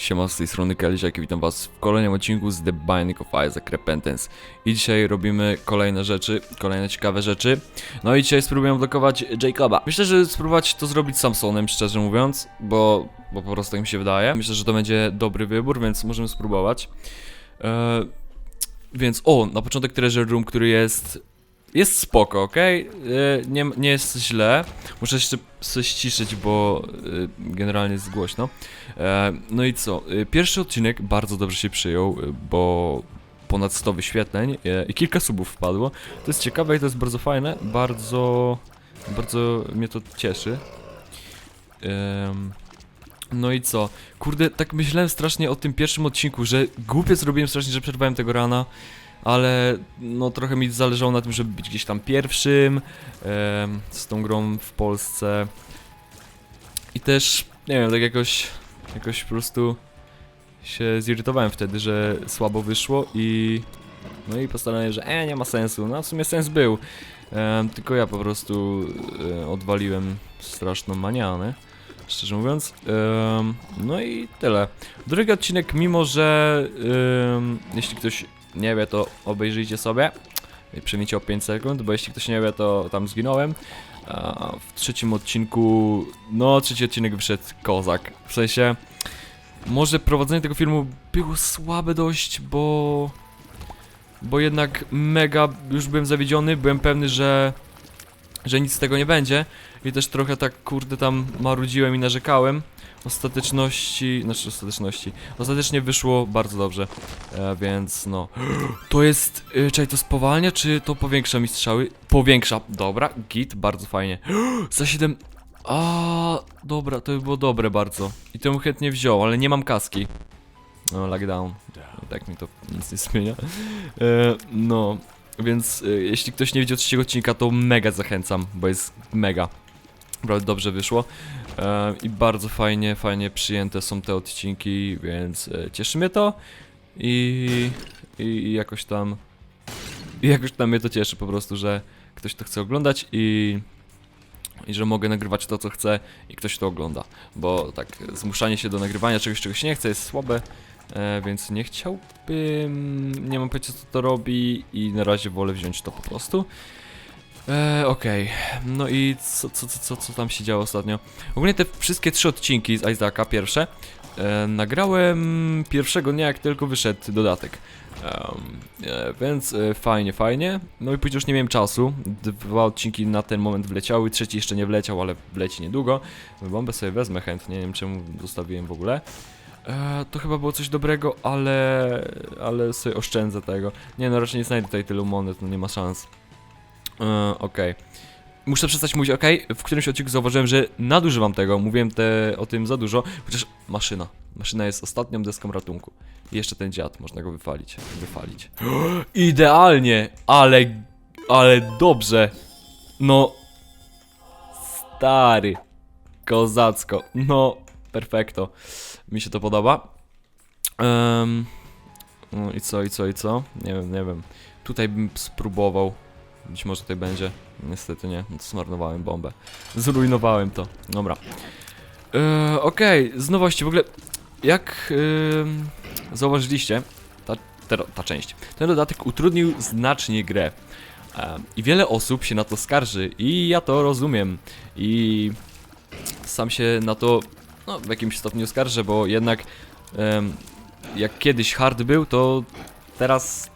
Siema, z tej strony Kaliziak i witam was w kolejnym odcinku z The Binding of Isaac Repentance. I dzisiaj robimy kolejne rzeczy, kolejne ciekawe rzeczy. No i dzisiaj spróbuję odblokować Jacoba. Myślę, że spróbować to zrobić Samsonem, szczerze mówiąc, bo, bo po prostu tak mi się wydaje. Myślę, że to będzie dobry wybór, więc możemy spróbować. E, więc, o, na początek Treasure Room, który jest... Jest spoko, ok? Nie, nie jest źle. Muszę jeszcze się ściszyć, bo e, generalnie jest głośno. E, no i co? E, Pierwszy odcinek bardzo dobrze się przyjął, e, bo ponad 100 wyświetleń i kilka subów wpadło. To jest ciekawe i to jest bardzo fajne. Bardzo, bardzo mnie to cieszy. No i co? Kurde, tak myślałem strasznie o tym pierwszym odcinku, że głupie zrobiłem strasznie, że przerwałem tego rana, ale no trochę mi zależało na tym, żeby być gdzieś tam pierwszym em, z tą grą w Polsce. I też, nie wiem, tak jakoś, jakoś po prostu się zirytowałem wtedy, że słabo wyszło i no i postanowiłem, że e, nie ma sensu. No w sumie sens był. Em, tylko ja po prostu e, odwaliłem straszną manianę, szczerze mówiąc. No i tyle. Drugi odcinek, mimo że jeśli ktoś nie wie, to obejrzyjcie sobie. Przemijcie o 5 sekund, bo jeśli ktoś nie wie, to tam zginąłem. A w trzecim odcinku, no trzeci odcinek wyszedł kozak. W sensie, może prowadzenie tego filmu było słabe dość, bo... Bo jednak mega już byłem zawiedziony, byłem pewny, że... Że nic z tego nie będzie. I też trochę tak, kurde, tam marudziłem i narzekałem. Ostateczności, znaczy ostateczności. Ostatecznie wyszło bardzo dobrze. E, więc no. To jest. Y, czekaj, to spowalnia, czy to powiększa mi strzały? Powiększa. Dobra, git, bardzo fajnie. Za 7. A, dobra, to by było dobre bardzo. I to bym chętnie wziął, ale nie mam kaski. No, lockdown. Tak mi to nic nie zmienia. E, no, więc e, jeśli ktoś nie widział trzeciego odcinka, to mega zachęcam, bo jest mega. Naprawdę dobrze wyszło. E, I bardzo fajnie, fajnie przyjęte są te odcinki, więc e, cieszy mnie to. I, i, jakoś tam. I jakoś tam mnie to cieszy po prostu, że ktoś to chce oglądać i. I że mogę nagrywać to, co chcę i ktoś to ogląda. Bo tak, zmuszanie się do nagrywania czegoś, czego się nie chce, jest słabe. E, więc nie chciałbym. Nie mam pojęcia, co to robi, i na razie wolę wziąć to po prostu. E, Okej, no i co, co, co, co, tam się działo ostatnio? Ogólnie te wszystkie trzy odcinki z Isaaca, pierwsze, e, nagrałem pierwszego dnia, jak tylko wyszedł dodatek. E, więc e, fajnie, fajnie. No i później już nie miałem czasu. Dwa odcinki na ten moment wleciały, trzeci jeszcze nie wleciał, ale wleci niedługo. Bombę sobie wezmę chętnie, nie wiem czemu zostawiłem w ogóle. E, to chyba było coś dobrego, ale, ale sobie oszczędzę tego. Nie no, raczej nie znajdę tutaj tylu monet, no nie ma szans. E, okej. Muszę przestać mówić okej. W którymś odcinku zauważyłem, że nadużywam tego. Mówiłem te, o tym za dużo. Chociaż maszyna. Maszyna jest ostatnią deską ratunku. Jeszcze ten dziad, można go wyfalić. Wyfalić. Idealnie! Ale. Ale dobrze. No. Stary. Kozacko. No. Perfekto. Mi się to podoba. Em, no i co, i co, i co? Nie wiem, nie wiem. Tutaj bym spróbował. Być może tutaj będzie. Niestety nie. No zmarnowałem bombę. Zrujnowałem to. Dobra. E, Okej, z nowości w ogóle. Jak em, zauważyliście, ta, ta, ta część. Ten dodatek utrudnił znacznie grę. Em, I wiele osób się na to skarży. I ja to rozumiem. I sam się na to no, w jakimś stopniu skarżę, bo jednak em, jak kiedyś hard był, to teraz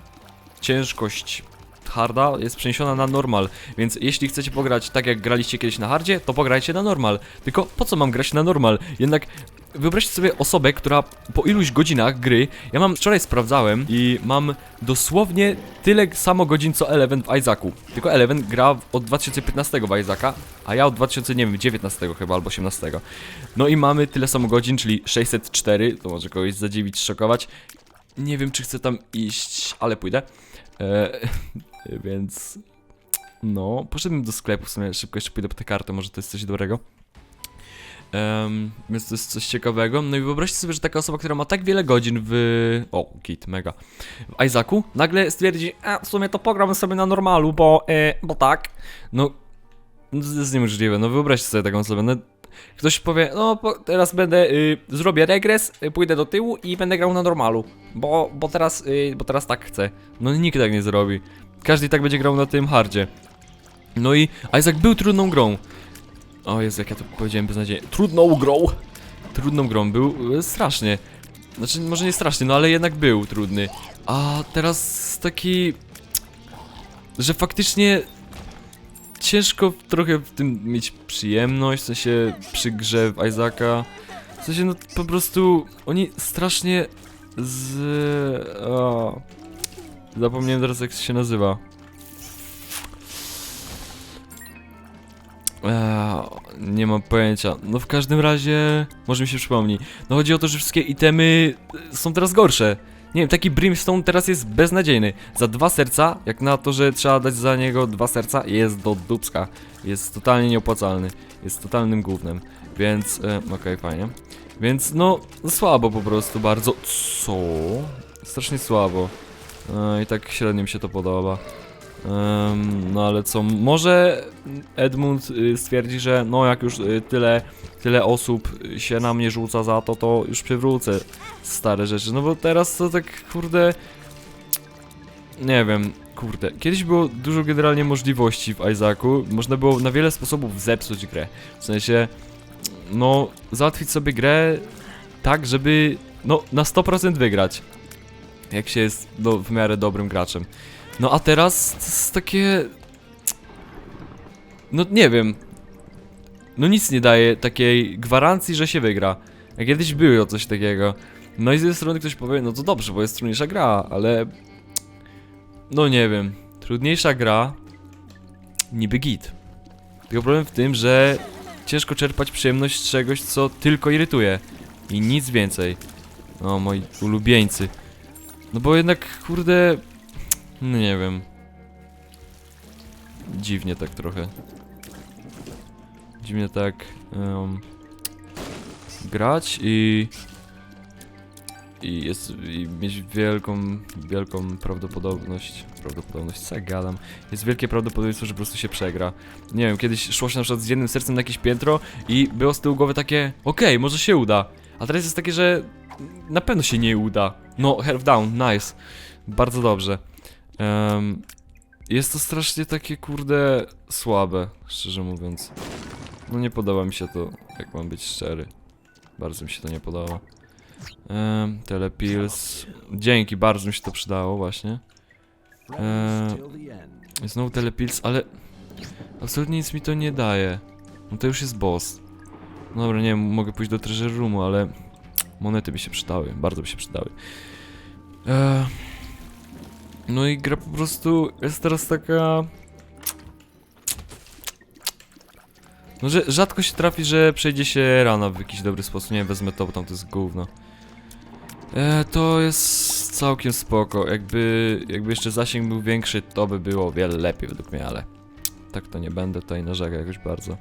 ciężkość harda jest przeniesiona na normal, więc jeśli chcecie pograć tak jak graliście kiedyś na hardzie, to pograjcie na normal. Tylko po co mam grać na normal? Jednak wyobraźcie sobie osobę, która po iluś godzinach gry, ja mam wczoraj sprawdzałem i mam dosłownie tyle samo godzin co Eleven w Isaacu. Tylko Eleven gra od 2015 w Isaaca, a ja od 2019 chyba albo 18. No i mamy tyle samo godzin, czyli 604, to może kogoś zadziwić, szokować. Nie wiem, czy chcę tam iść, ale pójdę. E, więc. No, poszedłem do sklepu, w sumie szybko jeszcze pójdę po tę kartę, może to jest coś dobrego. Em, więc to jest coś ciekawego. No i wyobraźcie sobie, że taka osoba, która ma tak wiele godzin w. O, git, mega. W Isaacu, nagle stwierdzi, a w sumie to pogram sobie na normalu, bo. E, bo tak. No. no To jest niemożliwe. No wyobraźcie sobie taką osobę. No, ktoś powie, no po, teraz będę, y, zrobię regres, y, pójdę do tyłu i będę grał na normalu, bo, bo teraz, y, bo teraz tak chcę. No nikt tak nie zrobi. Każdy i tak będzie grał na tym hardzie. No i Isaac był trudną grą. O Jezu, jak ja to powiedziałem beznadziejnie. Trudną grą! Trudną grą był, y, strasznie. Znaczy, może nie strasznie, no ale jednak był trudny. A teraz taki... Że faktycznie ciężko trochę w tym mieć przyjemność, w sensie przy grze w Isaaca. W sensie, no po prostu oni strasznie z... O, zapomniałem teraz jak się nazywa. Eee, nie mam pojęcia. No w każdym razie, może mi się przypomni. No chodzi o to, że wszystkie itemy e, są teraz gorsze. Nie wiem, taki Brimstone teraz jest beznadziejny. Za dwa serca, jak na to, że trzeba dać za niego dwa serca, jest do dupska. Jest totalnie nieopłacalny. Jest totalnym gównem. Więc, e, okej, fajnie. Więc no, słabo po prostu, bardzo. Co? Strasznie słabo. E, I tak średnio mi się to podoba. No ale co, może Edmund y, stwierdzi, że no jak już y, tyle, tyle osób się na mnie rzuca za to, to już przywrócę stare rzeczy. No bo teraz to tak kurde. Nie wiem, kurde. Kiedyś było dużo generalnie możliwości w Isaacu. Można było na wiele sposobów zepsuć grę. W sensie, no, załatwić sobie grę tak, żeby no na 100% wygrać. Jak się jest no, w miarę dobrym graczem. No a teraz to jest takie. No nie wiem. No nic nie daje takiej gwarancji, że się wygra. Jak kiedyś było coś takiego. No i z jednej strony ktoś powie, no to dobrze, bo jest trudniejsza gra, ale. No nie wiem. Trudniejsza gra. Niby git. Tylko problem w tym, że ciężko czerpać przyjemność z czegoś, co tylko irytuje. I nic więcej. O, moi ulubieńcy. No bo jednak, kurde, no nie wiem. Dziwnie tak trochę. Dziwnie tak em, grać i i jest i mieć wielką, wielką prawdopodobność, prawdopodobność, co ja gadam, jest wielkie prawdopodobieństwo, że po prostu się przegra. Nie wiem, kiedyś szło się na przykład z jednym sercem na jakieś piętro i było z tyłu głowy takie, okej, może się uda, a teraz jest takie, że na pewno się nie uda. No, half down, nice, bardzo dobrze. Em, jest to strasznie takie, kurde, słabe, szczerze mówiąc. No nie podoba mi się to, jak mam być szczery. Bardzo mi się to nie podoba. Um, telepills. Dzięki, bardzo mi się to przydało właśnie. Eee, znowu telepills, ale absolutnie nic mi to nie daje. No to już jest boss. No Dobra, nie wiem, mogę pójść do treasure roomu, ale monety by się przydały, bardzo by się przydały. Eee, no i gra po prostu jest teraz taka... No, że rzadko się trafi, że przejdzie się rana w jakiś dobry sposób. Nie wezmę to, bo tam to jest gówno. E, to jest całkiem spoko. Jakby, jakby jeszcze zasięg był większy, to by było o wiele lepiej według mnie, ale tak to nie będę tutaj narzekał jakoś bardzo.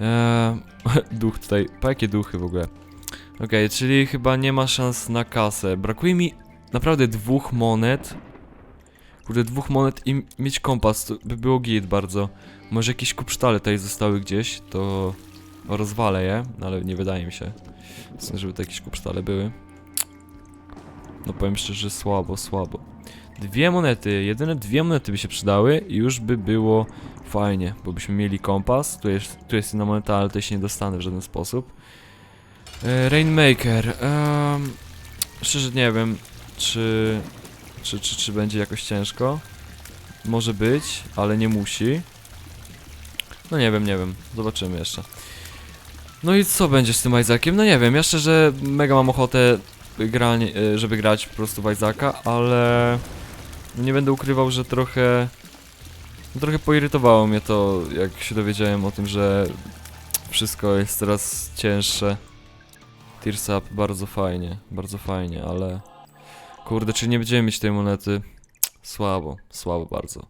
E, duch tutaj, po jakie duchy w ogóle? Okej, czyli chyba nie ma szans na kasę. Brakuje mi naprawdę dwóch monet. Kurde, dwóch monet i mieć kompas, to by było git bardzo. Może jakieś kupsztale tutaj zostały gdzieś, to rozwalę je, no ale nie wydaje mi się, żeby to jakieś kupsztale były. No powiem szczerze, słabo, słabo. Dwie monety, jedyne dwie monety by się przydały i już by było fajnie, bo byśmy mieli kompas. Tu jest, tu jest jedna moneta, ale tej się nie dostanę w żaden sposób. E, Rainmaker. em, szczerze nie wiem, czy, czy, czy, czy będzie jakoś ciężko. Może być, ale nie musi. No nie wiem, nie wiem. Zobaczymy jeszcze. No i co będzie z tym Isaaciem? No nie wiem, ja szczerze mega mam ochotę granie, e, żeby grać po prostu w Isaaca, ale nie będę ukrywał, że trochę no trochę poirytowało mnie to, jak się dowiedziałem o tym, że wszystko jest teraz cięższe. Tears Up bardzo fajnie, bardzo fajnie, ale kurde, czy nie będziemy mieć tej monety? Słabo, słabo bardzo.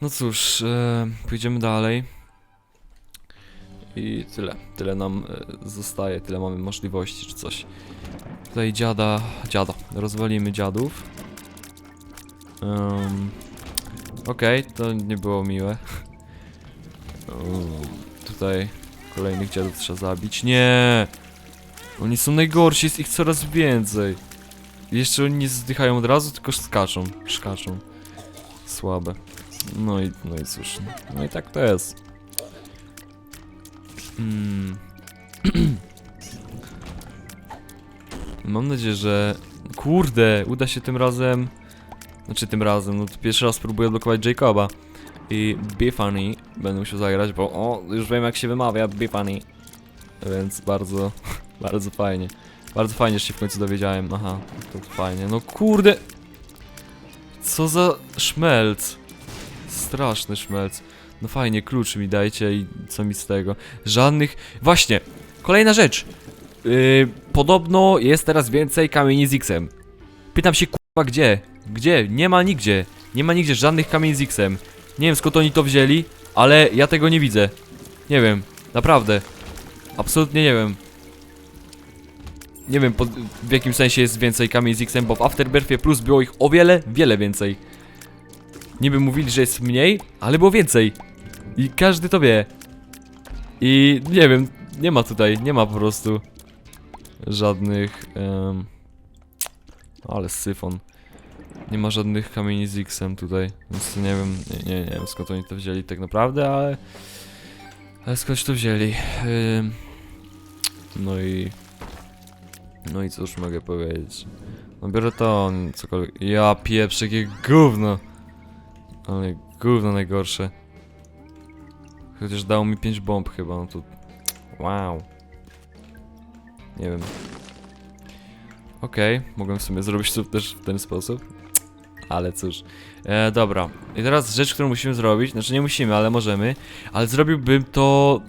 No cóż, e, pójdziemy dalej. I tyle, tyle nam e, zostaje, tyle mamy możliwości czy coś. Tutaj dziada, dziada, rozwalimy dziadów. Um, Okej, to nie było miłe. Um, tutaj Kolejnych dziadów trzeba zabić. Nie! Oni są najgorsi, jest ich coraz więcej. Jeszcze oni nie zdychają od razu, tylko skaczą. Szkaczą. Słabe. No i, no i cóż. No i tak to jest. Hmm. Mam nadzieję, że... Kurde, uda się tym razem... Znaczy tym razem, no to pierwszy raz spróbuję odblokować Jacoba. I Biffany będę musiał zagrać, bo o, już wiem jak się wymawia Biffany. Więc bardzo, bardzo fajnie. Bardzo fajnie, że się w końcu dowiedziałem. Aha, to fajnie. No kurde! Co za szmelc. Straszny szmelc. No fajnie, klucz mi dajcie i co mi z tego. Żadnych... Właśnie! Kolejna rzecz! Yy, podobno jest teraz więcej kamieni z X-em. Pytam się kurwa gdzie? Gdzie? Nie ma nigdzie. Nie ma nigdzie żadnych kamieni z X-em. Nie wiem skąd oni to wzięli, ale ja tego nie widzę. Nie wiem, naprawdę. Absolutnie nie wiem. Nie wiem pod, w jakim sensie jest więcej kamieni z X-em, bo w Afterbirthie Plus było ich o wiele, wiele więcej. Niby mówili, że jest mniej, ale było więcej. I każdy to wie. I nie wiem, nie ma tutaj, nie ma po prostu żadnych. em, ale syfon. Nie ma żadnych kamieni z X-em tutaj, więc nie wiem, nie, nie, nie wiem skąd oni to wzięli tak naprawdę, ale... Ale skądś to wzięli. No i... No i cóż mogę powiedzieć. No biorę to, cokolwiek. Ja pieprzę, jakie gówno! Ale gówno najgorsze. Chociaż dało mi 5 bomb chyba, no to... Wow. Nie wiem. Okej, mogłem w sumie zrobić to też w ten sposób. Ale cóż. E, dobra. I teraz rzecz, którą musimy zrobić. Znaczy nie musimy, ale możemy. Ale zrobiłbym to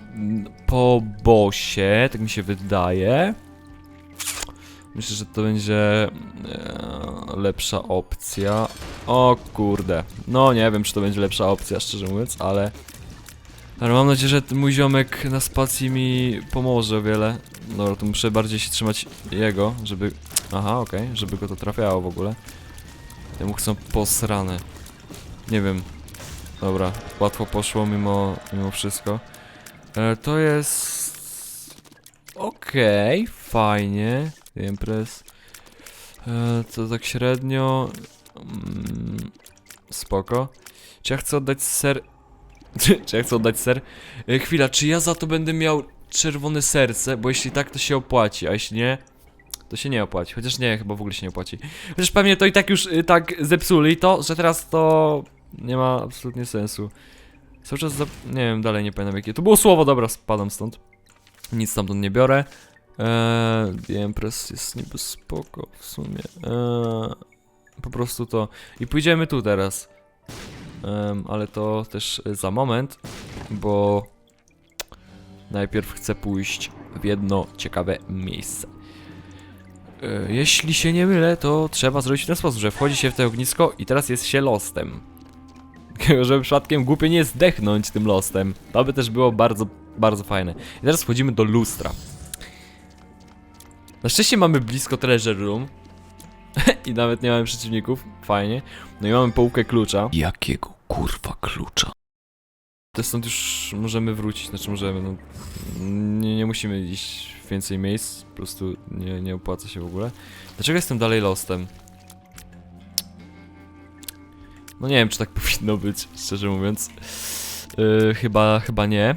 po bosie, tak mi się wydaje. Myślę, że to będzie e, lepsza opcja. O kurde. No nie wiem, czy to będzie lepsza opcja, szczerze mówiąc, ale... Ale mam nadzieję, że mój ziomek na spacji mi pomoże o wiele. Dobra, to muszę bardziej się trzymać jego, żeby... Aha, okej, żeby go to trafiało w ogóle. Temu chcą posrane. Nie wiem. Dobra, łatwo poszło mimo, mimo wszystko. E, to jest... Okej, fajnie. Imprez. E, to tak średnio... Mm, spoko. Czy ja chcę oddać ser... czy ja chcę oddać ser? E, chwila, czy ja za to będę miał czerwone serce? Bo jeśli tak, to się opłaci, a jeśli nie... To się nie opłaci, chociaż nie, chyba w ogóle się nie opłaci. Chociaż pewnie to i tak już y, tak zepsuli to, że teraz to nie ma absolutnie sensu. Cały czas za... nie wiem, dalej nie pamiętam jakie. To było słowo, dobra, spadam stąd. Nic stamtąd nie biorę. Eee, Empress jest niby spoko w sumie. Eee, po prostu to. I pójdziemy tu teraz. Em, ale to też za moment, bo najpierw chcę pójść w jedno ciekawe miejsce. E, Jeśli się nie mylę, to trzeba zrobić w ten sposób, że wchodzi się w to ognisko i teraz jest się lostem. Żeby przypadkiem głupie nie zdechnąć tym lostem. To by też było bardzo, bardzo fajne. I teraz wchodzimy do lustra. Na szczęście mamy blisko treasure room. I nawet nie mamy przeciwników. Fajnie. No i mamy połówkę klucza. Jakiego kurwa klucza? To stąd już możemy wrócić, znaczy możemy, no nie, nie musimy iść w więcej miejsc, po prostu nie, nie opłaca się w ogóle. Dlaczego jestem dalej lostem? No nie wiem, czy tak powinno być, szczerze mówiąc. Yy, chyba, chyba nie.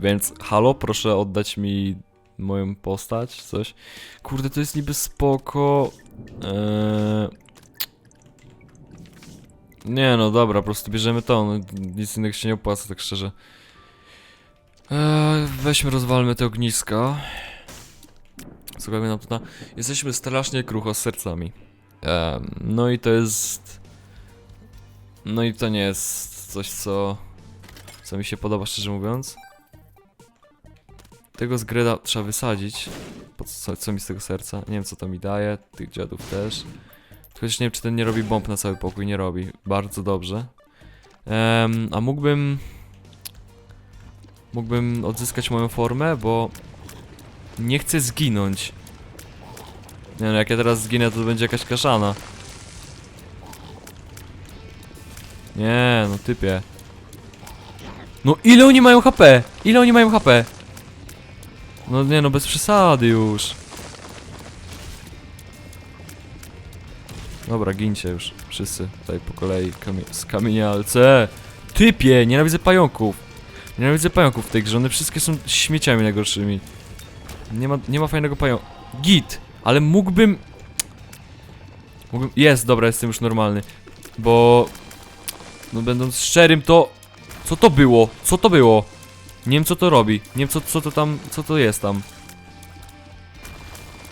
Więc halo, proszę oddać mi moją postać, coś. Kurde, to jest niby spoko. Yy... Nie no, dobra, po prostu bierzemy to, no, nic innego się nie opłaca, tak szczerze. Eee, weźmy, rozwalmy te ogniska. Słuchajmy nam tutaj. Jesteśmy strasznie krucho z sercami. Em, no i to jest... No i to nie jest coś, co... Co mi się podoba, szczerze mówiąc. Tego zgreda trzeba wysadzić. Po co, co mi z tego serca? Nie wiem, co to mi daje. Tych dziadów też. Chociaż nie wiem, czy ten nie robi bomb na cały pokój. Nie robi. Bardzo dobrze. Em, a mógłbym... Mógłbym odzyskać moją formę, bo... Nie chcę zginąć. Nie no, jak ja teraz zginę, to będzie jakaś kaszana. Nie, no typie. No ile oni mają HP? Ile oni mają HP? No nie no, bez przesady już. Dobra, gincie już. Wszyscy tutaj po kolei kamie skamienialce. Typie, nienawidzę pająków. Nienawidzę pająków w tej grze, one wszystkie są śmieciami najgorszymi. Nie ma, nie ma fajnego pająka. Git, ale mógłbym... Mógłbym... Jest, dobra, jestem już normalny. Bo... No będąc szczerym, to... Co to było? Co to było? Nie wiem co to robi. Nie wiem co, co to tam, co to jest tam.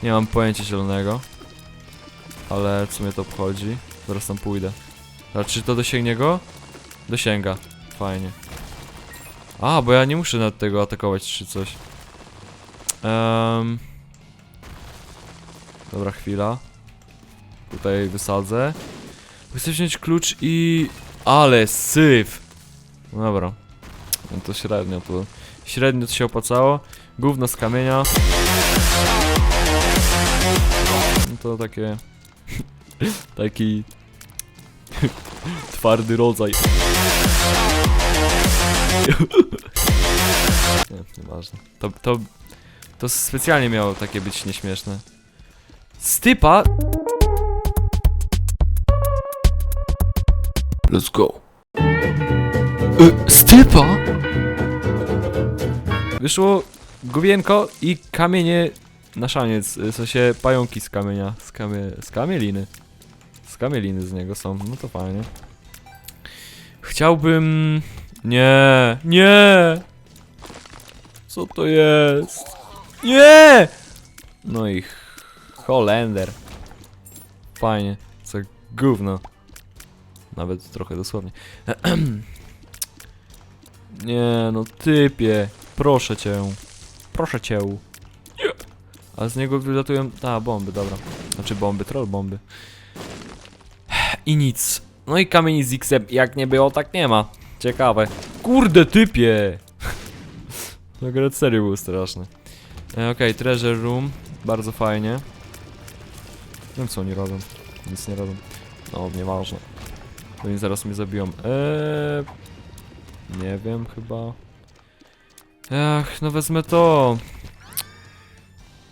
Nie mam pojęcia zielonego. Ale co mnie to obchodzi? Zaraz tam pójdę. A czy to dosięgnie go? Dosięga. Fajnie. A, bo ja nie muszę nad tego atakować czy coś. Ehm. Dobra, chwila. Tutaj wysadzę. Chcę wziąć klucz i... Ale syf! No dobra. No to średnio to... Średnio to się opłacało. Gówno z kamienia. No to takie... Taki... Twardy rodzaj. Nie, nieważne. To, to... To specjalnie miało takie być nieśmieszne. Stypa... Let's go. Y, stypa? Wyszło gubienko i kamienie na szaniec, y, w sensie pająki z kamienia, z, kamie, z kamieliny. Z kamieliny z niego są, no to fajnie. Chciałbym... Nie, nie! Co to jest? Nie! No i Holender. Fajnie, co gówno. Nawet trochę dosłownie. Nie, no typie. Proszę cię. Proszę cię. A z niego wylatują... A, bomby, dobra. Znaczy bomby, troll bomby. I nic. No i kamień z X-em, jak nie było, tak nie ma. Ciekawe. Kurde, typie! To akurat serio był straszny. E, Okej, treasure room. Bardzo fajnie. Nie wiem co oni robią. Nic nie robią. No, nieważne. Oni zaraz mnie zabiją. Eee... Nie wiem, chyba. Ach, no wezmę to.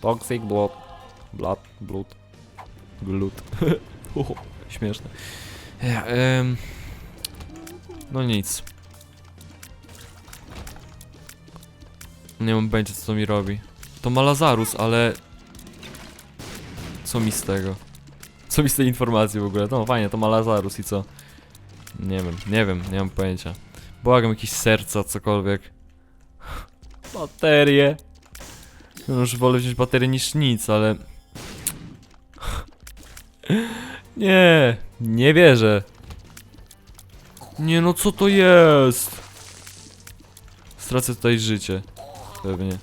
Toxic blood. Blood, blood. Glut. Uhu, Śmieszne. Ja, em, no nic. Nie mam pojęcia co mi robi. To ma Lazarus, ale... Co mi z tego? Co mi z tej informacji w ogóle? No fajnie, to ma Lazarus i co? Nie wiem, nie wiem, nie mam pojęcia. Błagam jakieś serca, cokolwiek. Baterie. No już wolę wziąć baterię niż nic, ale... Nie, nie wierzę. Nie no, co to jest? Stracę tutaj życie. Pewnie.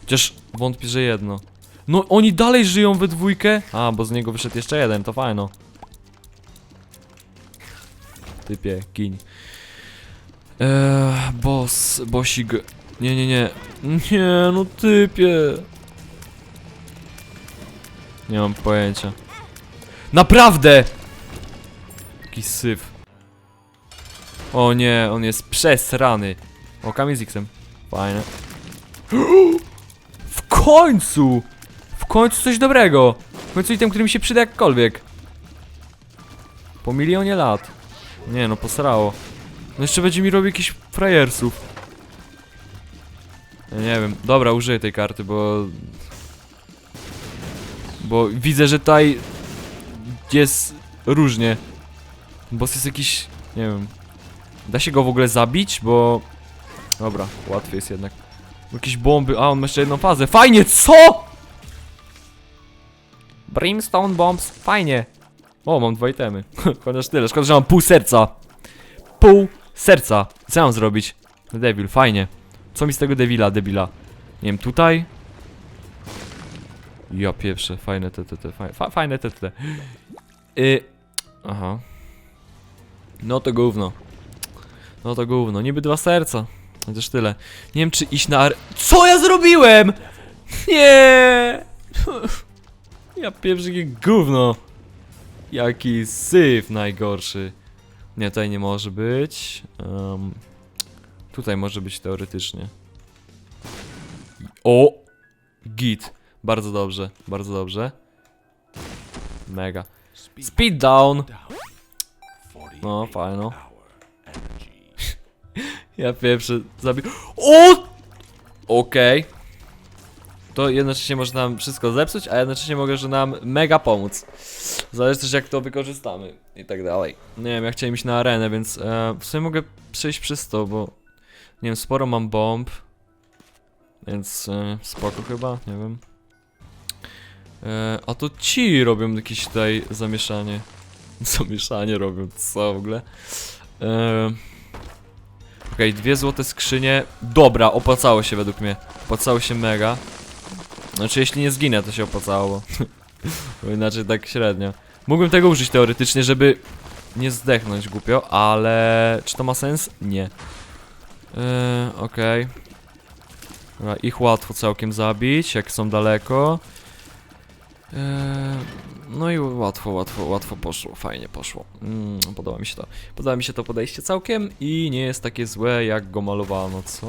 Chociaż wątpię, że jedno. No, oni dalej żyją we dwójkę? A, bo z niego wyszedł jeszcze jeden, to fajno. Typie, gin. Eee, boss, bossig. Nie, nie, nie. Nie, no typie. Nie mam pojęcia. Naprawdę! Jaki syf. O nie, on jest przesrany. O, kamień z X-em. Fajne. W końcu! W końcu coś dobrego! W końcu item, który mi się przyda jakkolwiek. Po milionie lat. Nie no, posrało. No jeszcze będzie mi robił jakichś frajersów. Ja nie wiem. Dobra, użyję tej karty, bo... Bo widzę, że tutaj jest różnie. Boss jest jakiś... nie wiem. Da się go w ogóle zabić, bo... Dobra, łatwiej jest jednak. Jakieś bomby, a on ma jeszcze jedną fazę. Fajnie, co?! Brimstone bombs, fajnie. O, mam dwa itemy. Chociaż tyle, szkoda, że mam pół serca. Pół serca. Co mam zrobić? Devil, fajnie. Co mi z tego devila, debila? Nie wiem, tutaj? Ja pieprzę, fajne te, te, te, fajne, fa, fajne te, te, te. Y... Aha. No to gówno. No to gówno, niby dwa serca. Chociaż tyle. Nie wiem, czy iść na ar... CO ja zrobiłem?! Nie! Ja jakie gówno. Jaki syf najgorszy. Nie, tutaj nie może być. Em, tutaj może być teoretycznie. O! Git. Bardzo dobrze, bardzo dobrze. Mega. Speed down. No, fajno. Ja pierwszy zabił. O! Okej. To jednocześnie może nam wszystko zepsuć, a jednocześnie mogę, że nam mega pomóc. Zależy też jak to wykorzystamy i tak dalej. Nie wiem, ja chciałem iść na arenę, więc e, w sumie mogę przejść przez to, bo nie wiem, sporo mam bomb. Więc e, spoko chyba, nie wiem. E, a to ci robią jakieś tutaj zamieszanie. Zamieszanie robią, co w ogóle? E, Okej, dwie złote skrzynie. Dobra, opłacało się według mnie. Opłacało się mega. Znaczy, jeśli nie zginę, to się opłacało. Bo inaczej tak średnio. Mógłbym tego użyć teoretycznie, żeby nie zdechnąć głupio, ale czy to ma sens? Nie. Yy, Okej. Dobra, ich łatwo całkiem zabić, jak są daleko. Yy, no i łatwo, łatwo, łatwo poszło, fajnie poszło. Mm, podoba mi się to. Podoba mi się to podejście całkiem i nie jest takie złe, jak go malowano, co?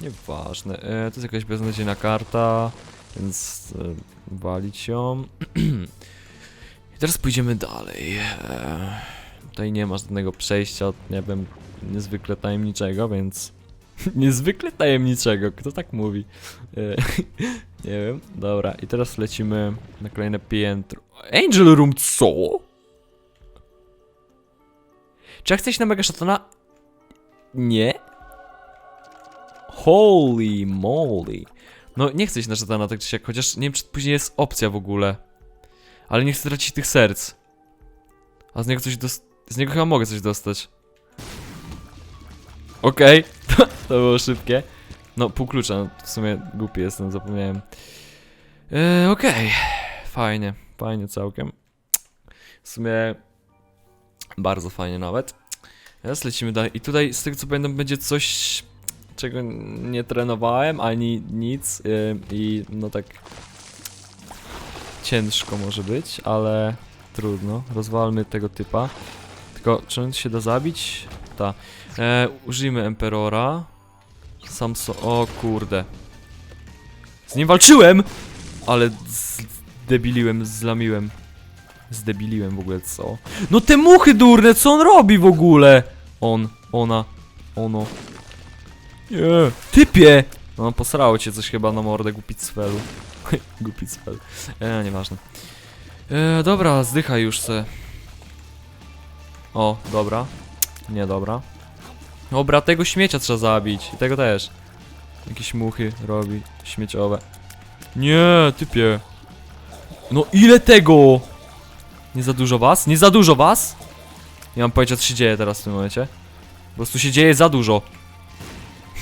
Nieważne. Yy, to jest jakaś beznadziejna karta, więc yy, walić ją. I teraz pójdziemy dalej. Eee, tutaj nie ma żadnego przejścia, nie wiem, niezwykle tajemniczego, więc... niezwykle tajemniczego, kto tak mówi? Eee, nie wiem, dobra. I teraz lecimy na kolejne piętro. Angel Room, co? Czy ja chcę iść na Mega Shatana? Nie? Holy moly. No, nie chcę iść na Shatana tak czy siak, chociaż nie wiem, czy później jest opcja w ogóle. Ale nie chcę tracić tych serc. A z niego coś. Z niego chyba mogę coś dostać. Okej, to, to było szybkie. No, pół klucza, no, w sumie głupi jestem, zapomniałem. Eee, okej. Fajnie, fajnie całkiem. W sumie... Bardzo fajnie nawet. Teraz lecimy dalej. I tutaj, z tego co pamiętam, będzie coś... Czego nie trenowałem, ani nic. Yy, I no tak ciężko może być, ale trudno. Rozwalmy tego typa. Tylko, czy on się da zabić? Ta. E, użyjmy Emperora. Samso... O kurde. Z nim walczyłem! Ale zdebiliłem, zlamiłem. Zdebiliłem w ogóle, co? No te muchy durne, co on robi w ogóle? On, ona, ono. Nie, typie! No posrało cię coś chyba na mordę, głupi cwelu. Głupi cwel. E, nieważne. E, dobra, zdychaj już se. O, dobra. Nie, dobra. Dobra, tego śmiecia trzeba zabić. I tego też. Jakieś muchy robi, śmieciowe. Nie, typie. No ile tego? Nie za dużo was? Nie za dużo was? Nie mam pojęcia co się dzieje teraz w tym momencie. Po prostu się dzieje za dużo.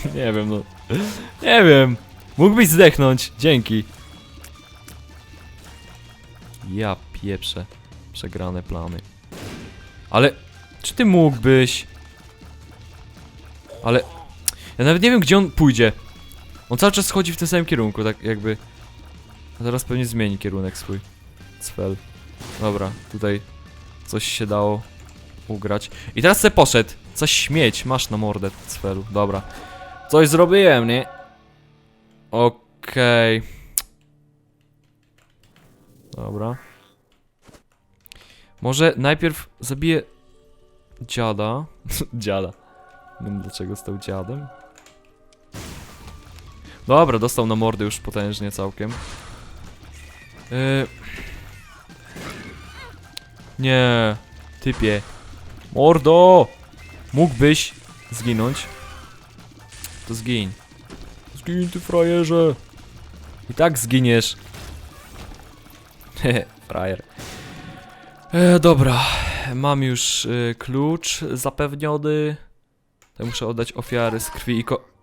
nie wiem, no. Nie wiem. Mógłbyś zdechnąć. Dzięki. Ja pieprzę. Przegrane plany. Ale... Czy ty mógłbyś? Ale... Ja nawet nie wiem, gdzie on pójdzie. On cały czas chodzi w tym samym kierunku, tak jakby... A teraz pewnie zmieni kierunek swój. Cfel. Dobra, tutaj coś się dało ugrać. I teraz se poszedł. Coś śmieć, masz na mordę, cfelu. Dobra. Coś zrobiłem, nie? Okej. Dobra. Może najpierw zabiję dziada. dziada. Nie wiem dlaczego stał dziadem. Dobra, dostał na mordę już potężnie całkiem. Yy... Nie, typie. Mordo! Mógłbyś zginąć. To zgiń. Zgiń ty frajerze. I tak zginiesz. Hehe, frajer. E, dobra, mam już y, klucz zapewniony. To muszę oddać ofiary z krwi i ko...